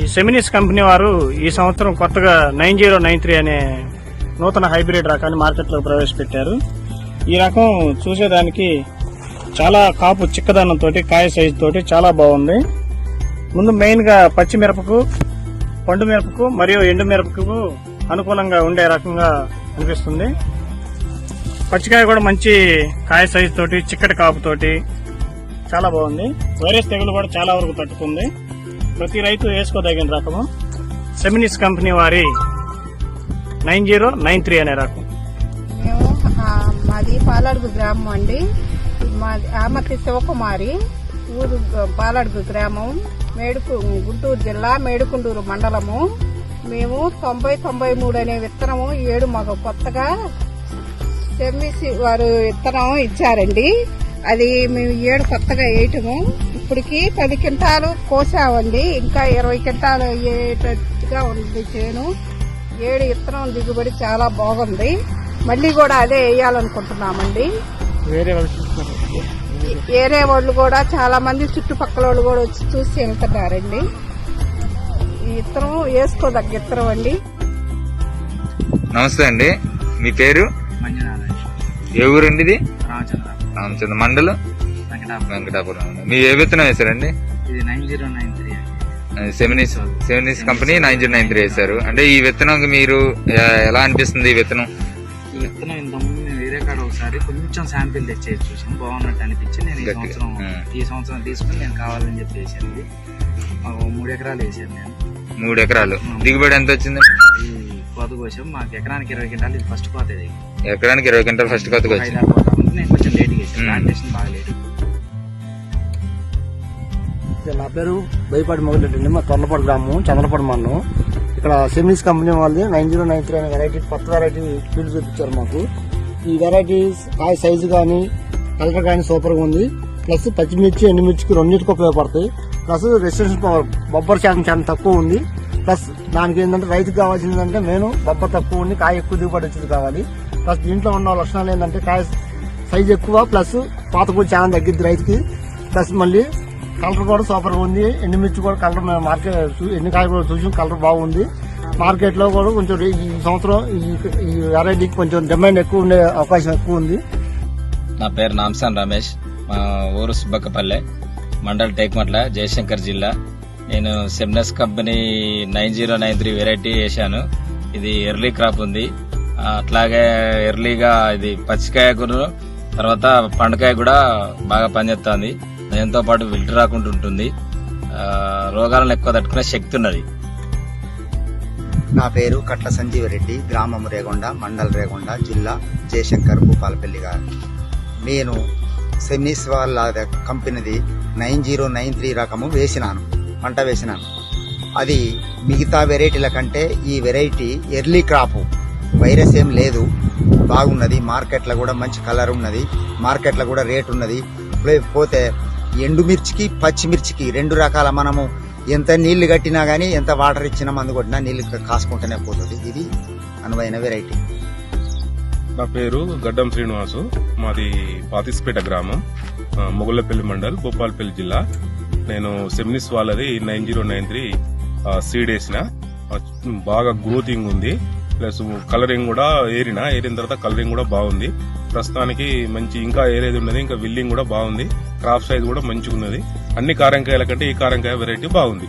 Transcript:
ఈ Seminis company వారు ఈ సంవత్సరం కొత్తగా నైన్ జీరో నైన్ త్రీ అనే నూతన హైబ్రిడ్ రకాన్ని మార్కెట్లో ప్రవేశపెట్టారు. ఈ రకం చూసేదానికి చాలా కాపు చిక్కదనంతో కాయ సైజు తోటి చాలా బాగుంది. ముందు మెయిన్గా పచ్చిమిరపకు పండు మిరపకు మరియు ఎండు మిరపకు అనుకూలంగా ఉండే రకంగా అనిపిస్తుంది. పచ్చికాయ కూడా మంచి కాయ సైజు తోటి చిక్కటి కాపుతోటి చాలా బాగుంది. వైరస్ తెగులు కూడా చాలా వరకు తట్టుకుంది. ప్రతి రైతు వేసుకోదగిన రకము. సెమినిస్ కంపెనీ వారి నైన్ జీరో నైన్ త్రీ అనే రకం. మేము మాది పాలడుగు గ్రామం అండి. మాది ఆమతి శివకుమారి ఊరు గ- పాలడుగు గ్రామం మేడుకు గుంటూరు జిల్లా మేడుకుంటూరు మండలము. మేము తొంభై తొంభై మూడు అనే విత్తనము ఏడు మాకు కొత్తగా సెమ్మిసి వారు విత్తనం ఇచ్చారండి. అది మేము ఏడు కొత్తగా వేయటము. ఇప్పటికి పది క్వింటాలు కోసామండి. ఇంకా ఇరవై క్వింటాలు అయ్యేటట్టుగా ఉంది చేను. ఏడు విత్తనం దిగుబడి చాలా బాగుంది. మళ్ళీ కూడా అదే వేయాలనుకుంటున్నామండి. వేరే వాళ్ళు కూడా చాలా మంది చుట్టుపక్కల వాళ్ళు కూడా వచ్చి చూసి వెళ్తున్నారండి. ఈ విత్తనం వేసుకోదగ్గ విత్తనం అండి. నమస్తే అండి. మీ పేరు? ఏ ఊరండి ఇది? రామచంద్ర. రామచంద్ర మండలం? వెంకటాపురం. వెంకటాపురం. మీ ఏ విత్తనం వేశారండి? ఇది nine zero nine three Seminis Seminis company nine zero nine three వేశారు. అంటే ఈ విత్తనం మీరు ఎలా అనిపిస్తుంది ఈ విత్తనం? ఈ విత్తనం ఇంతకుముందు నేను వేరే కాడ ఒకసారి కొంచెం శాంపిల్ తెచ్చేది చూసాను బాగున్నట్టు అనిపించి నేను ఈ. సంవత్సరం. ఈ సంవత్సరం తీసుకుని నేను కావాలని చెప్పి వేసాను మూడు ఎకరాలు వేసాను నేను. మూడు ఎకరాలు. దిగుబడి ఎంత వచ్చింది? ఈ కోత కోసం మాకు ఎకరానికి ఇరవై క్వింటాలు ఇది ఫస్ట్ కోత ఇది ఎకరానికి ఇరవై క్వింటల్ ఫస్ట్ కొత్తగా ఒక వచ్చింది నేను కొంచెం లేట్గా వేసాను. ప్లాంటేషన్ బాగా లేట్ నా పేరు బైపాటి మొగలెడ్డి అండి. మా తొర్లపాడు గ్రామం చంద్రపాడు మన్నం ఇక్కడ సెమీస్ కంపెనీ వాళ్ళది. నైన్ జీరో నైన్ త్రీ అనే వెరైటీ కొత్త వెరైటీ ఫీల్డ్ చూపించారు మాకు. ఈ వెరైటీస్ కాయ సైజు కానీ కలర్ కానీ సూపర్గా ఉంది. ప్లస్ పచ్చిమిర్చి ఎండుమిర్చికి రెండింటికి ఉపయోగపడతాయి. ప్లస్ రెసిస్టెన్స్ పవర్ బొబ్బర్ శాతం చాలా తక్కువ ఉంది. ప్లస్ దానికి ఏంటంటే రైతుకు కావాల్సింది ఏంటంటే నేను బొబ్బర్ తక్కువ ఉంది. కాయ ఎక్కువ దిగుబడి వచ్చేది కావాలి. ప్లస్ దీంట్లో ఉన్న లక్షణాలు ఏంటంటే కాయ సైజ్ ఎక్కువ. ప్లస్ పాత కూడా చాలా తగ్గిద్ది రైతుకి. ప్లస్ మళ్ళీ కలర్ కూడా సూపర్గా ఉంది. ఎండుమిర్చి కూడా కలర్ మార్కెట్ చూ- ఎన్ని కాయలు కూడా చూసి కలర్ బాగుంది. మార్కెట్లో కూడా కొంచెం ఈ సంవత్సరం ఈ- వెరైటీకి కొంచెం డిమాండ్ ఎక్కువ ఉండే అవకాశం ఎక్కువ ఉంది. నా పేరు నాంసాన్ రమేష్. మా ఊరు సుబ్బక్కపల్లె మండల్ టేక్మట్ల జయశంకర్ జిల్లా. నేను Seminis company nine zero nine three variety వేసాను ఇది ఎర్లీ క్రాప్ ఉంది. అట్లాగే ఎర్లీగా ఇది పచ్చికాయ కూర తర్వాత పండుకాయ కూడా బాగా పనిచేస్తుంది దయంతో పాటు విల్టు రాకుండా ఉంటుంది. రోగాలను ఎక్కువ తట్టుకునే శక్తి ఉన్నది. నా పేరు కట్ల సంజీవరెడ్డి గ్రామం రేగొండ మండల్ రేగొండ జిల్లా జయశంకర్ భూపాలపల్లి గారు. నేను సెమిస్ వాళ్ళ కంపెనీది నైన్ జీరో నైన్ త్రీ రకము వేసినాను పంట వేసినాను. అది మిగతా వెరైటీల కంటే ఈ వెరైటీ ఎర్లీ క్రాపు. వైరస్ ఏం లేదు బాగున్నది మార్కెట్లో కూడా మంచి కలర్ ఉన్నది మార్కెట్లో కూడా రేట్ ఉన్నది. పోతే ఎండుమిర్చికి పచ్చిమిర్చికి రెండు రకాల మనము. ఎంత నీళ్ళు కట్టినా గానీ ఎంత వాటర్ ఇచ్చినా మందు కొట్టినా నీళ్ళు కాసుకుంటూనే పోతుంది. ఇది అనువైన వెరైటీ నా పేరు గడ్డం శ్రీనివాసు. మాది పాతిస్పేట గ్రామం. మొగుళ్ళపల్లి మండల్ భూపాలపల్లి జిల్లా. నేను సెమినిస్ వాళ్ళది nine zero nine three seed వేసిన. బాగా గ్రోతింగ్ ఉంది. ప్లస్ కలరింగ్ కూడా ఏరిన ఏరిన తర్వాత కలరింగ్ కూడా బాగుంది. ప్రస్తుతానికి మంచి ఇంకా ఏరేది ఉన్నది ఇంకా విల్లింగ్ కూడా బాగుంది క్రాప్ సైజ్ కూడా మంచిగా ఉన్నది అన్ని కారంకాయల కంటే ఈ కారంకాయ వెరైటీ బాగుంది.